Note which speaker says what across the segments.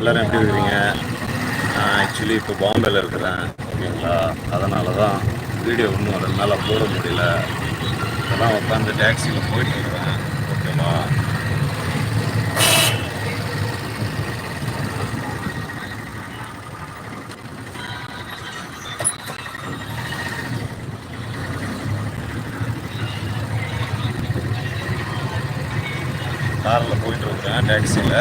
Speaker 1: எல்லோரும் எப்படி இருக்கீங்க நான் ஆக்சுவலி இப்போ பாம்பேயில் இருக்கிறேன் ஓகேங்களா அதனால தான் வீடியோ இன்னும் மேலே போட முடியல இதெல்லாம் உட்காந்து டேக்ஸியில் போயிட்டு இருக்கிறேன் ஓகேவா காரில் போயிட்டு இருக்கிறேன் டேக்ஸியில்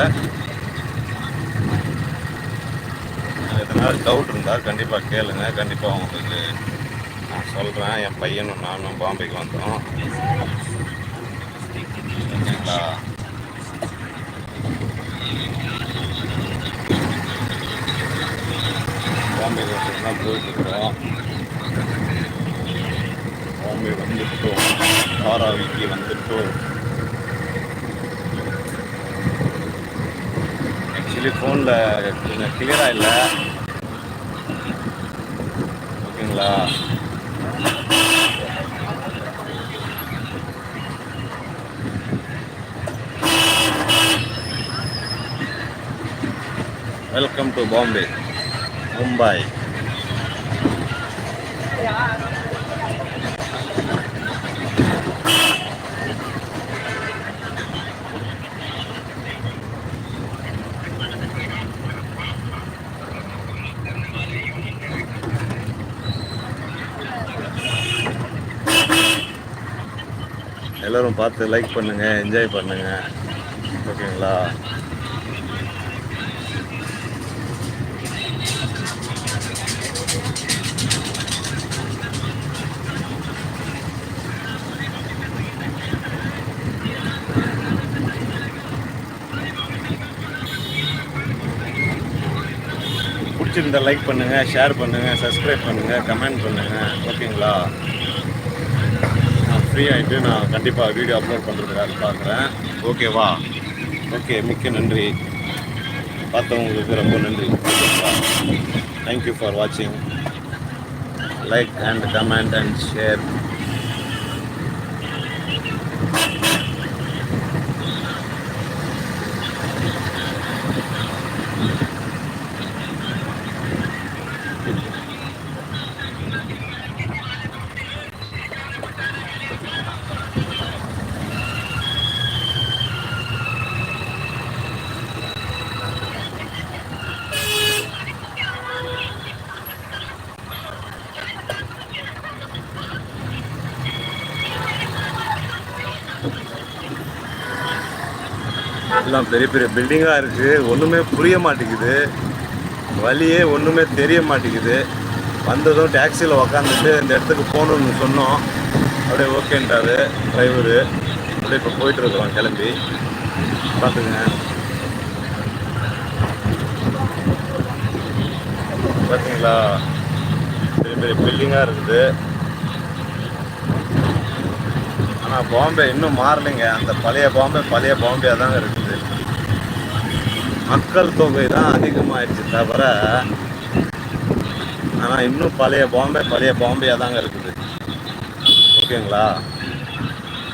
Speaker 1: யாராவது டவுட் இருந்தால் கண்டிப்பாக கேளுங்க கண்டிப்பாக உங்களுக்கு நான் சொல்கிறேன் என் பையனும் நானும் பாம்பேக்கு வந்தோம் ஓகேங்களா பாம்பேக்கு தான் போயிட்டுருக்குறோம் பாம்பே வந்துட்டோம் தாராவிக்கு வந்துட்டோம் ஆக்சுவலி ஃபோனில் கொஞ்சம் கிளியராக இல்லை là Welcome to Bombay, Mumbai. Dạ, எல்லோரும் பார்த்து லைக் பண்ணுங்கள் என்ஜாய் பண்ணுங்கள் ஓகேங்களா பிடிச்சிருந்தால் லைக் பண்ணுங்கள் ஷேர் பண்ணுங்கள் சப்ஸ்கிரைப் பண்ணுங்கள் கமெண்ட் பண்ணுங்கள் ஓகேங்களா ஃப்ரீ ஆகிட்டு நான் கண்டிப்பாக வீடியோ அப்லோட் பண்ணுறதுக்காக பார்க்குறேன் ஓகேவா ஓகே மிக்க நன்றி பார்த்தவங்களுக்கு ரொம்ப நன்றி தேங்க்யூ ஃபார் வாட்சிங் like and comment and share எல்லாம் பெரிய பெரிய பில்டிங்காக இருக்குது ஒன்றுமே புரிய மாட்டேங்குது வழியே ஒன்றுமே தெரிய மாட்டேங்குது வந்ததும் டேக்ஸியில் உக்காந்துட்டு இந்த இடத்துக்கு போகணுன்னு சொன்னோம் அப்படியே ஓகேன்றாரு டிரைவரு அப்படியே இப்போ இருக்கிறோம் கிளம்பி பார்த்துங்க பார்த்தீங்களா பெரிய பெரிய பில்டிங்காக இருக்குது ஆனால் பாம்பே இன்னும் மாறலைங்க அந்த பழைய பாம்பே பழைய பாம்பேயாக தாங்க இருக்குது மக்கள் தொகை தான் அதிகமாகிடுச்சு தவிர ஆனால் இன்னும் பழைய பாம்பே பழைய பாம்பையாக தாங்க இருக்குது ஓகேங்களா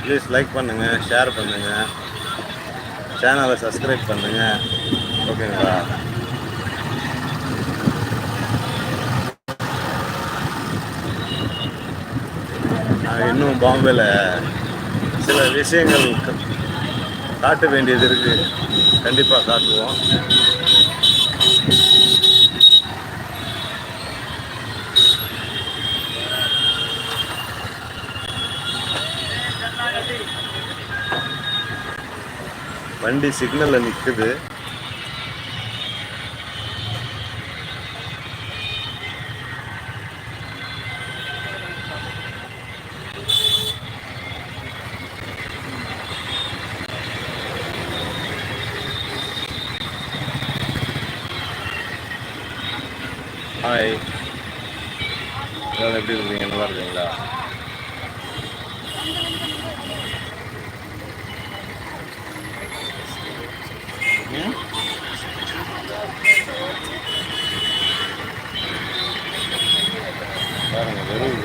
Speaker 1: ப்ளீஸ் லைக் பண்ணுங்கள் ஷேர் பண்ணுங்கள் சேனலை சப்ஸ்கிரைப் பண்ணுங்கள் ஓகேங்களா இன்னும் பாம்பேல சில விஷயங்கள் காட்ட வேண்டியது இருக்குது கண்டிப்பாக காட்டுவோம் வண்டி சிக்னலில் நிற்குது ஹாய் எல்லாம் எப்படி இருக்கீங்க நல்லா இருக்கீங்களா பாருங்கள் வெறும்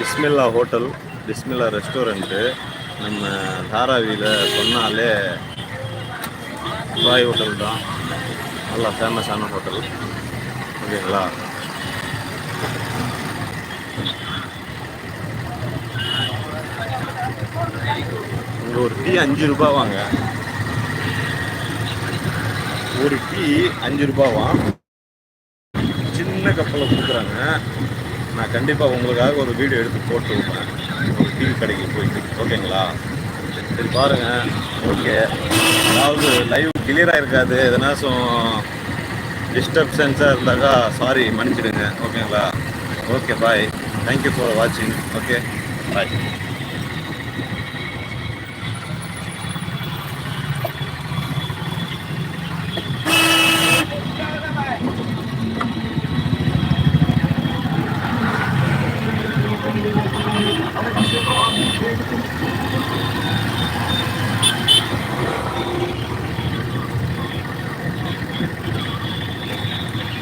Speaker 1: பிஸ்மில்லா ஹோட்டல் பிஸ்மில்லா ரெஸ்டாரண்ட்டு நம்ம தாராவியில் சொன்னாலே துபாய் ஹோட்டல் தான் நல்லா ஃபேமஸான ஹோட்டல் ஓகேங்களா இங்கே ஒரு டீ அஞ்சு ரூபா வாங்க ஒரு டீ அஞ்சு ரூபாவாம் சின்ன கப்பலை கொடுக்குறாங்க நான் கண்டிப்பாக உங்களுக்காக ஒரு வீடியோ எடுத்து போட்டு விடுவேன் ஒரு டிவி கடைக்கு போயிட்டு ஓகேங்களா சரி பாருங்கள் ஓகே அதாவது லைவ் கிளியராக இருக்காது எதனாச்சும் டிஸ்டர்பன்ஸாக இருந்தாக்கா சாரி மன்னிச்சிடுங்க ஓகேங்களா ஓகே பாய் தேங்க்யூ ஃபார் வாட்சிங் ஓகே பாய்